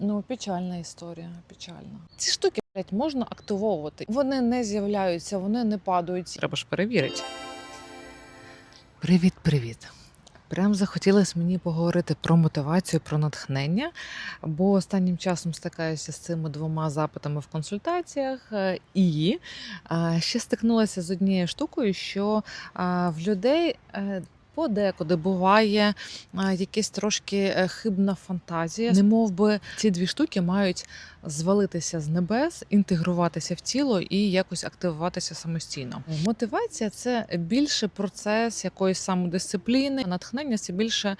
Ну, печальна історія, печальна. Ці штуки блядь, можна активовувати. Вони не з'являються, вони не падають. Треба ж перевірити. Привіт, привіт. Прям захотілося мені поговорити про мотивацію, про натхнення, бо останнім часом стикаюся з цими двома запитами в консультаціях, е, і е, ще стикнулася з однією штукою, що е, в людей подекуди буває е, якась трошки е, хибна фантазія. Не мов би ці дві штуки мають звалитися з небес, інтегруватися в тіло і якось активуватися самостійно. Мотивація це більше процес якоїсь самодисципліни, натхнення це більше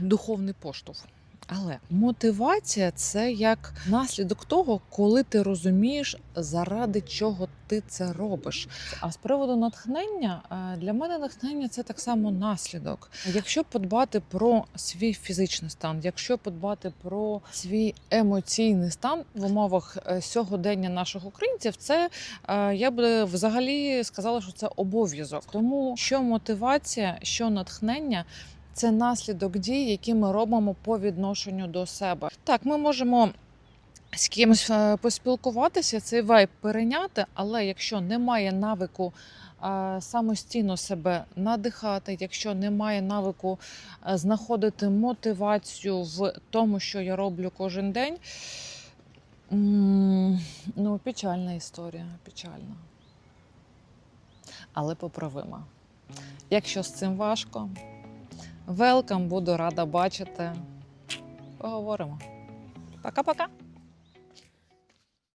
духовний поштовх. Але мотивація це як наслідок того, коли ти розумієш, заради чого ти це робиш. А з приводу натхнення е, для мене натхнення це так само наслідок. Якщо подбати про свій фізичний стан, якщо подбати про свій емоційний стан в умовах е, сьогодення наших українців, це е, я би взагалі сказала, що це обов'язок. Тому що мотивація, що натхнення. Це наслідок дій, які ми робимо по відношенню до себе. Так, ми можемо з кимось е, поспілкуватися, цей вайб перейняти, але якщо немає навику е, самостійно себе надихати, якщо немає навику е, знаходити мотивацію в тому, що я роблю кожен день, ну, печальна історія, печальна. Але поправима. Якщо з цим важко, велкам, буду рада бачити. Поговоримо. Пока-пока.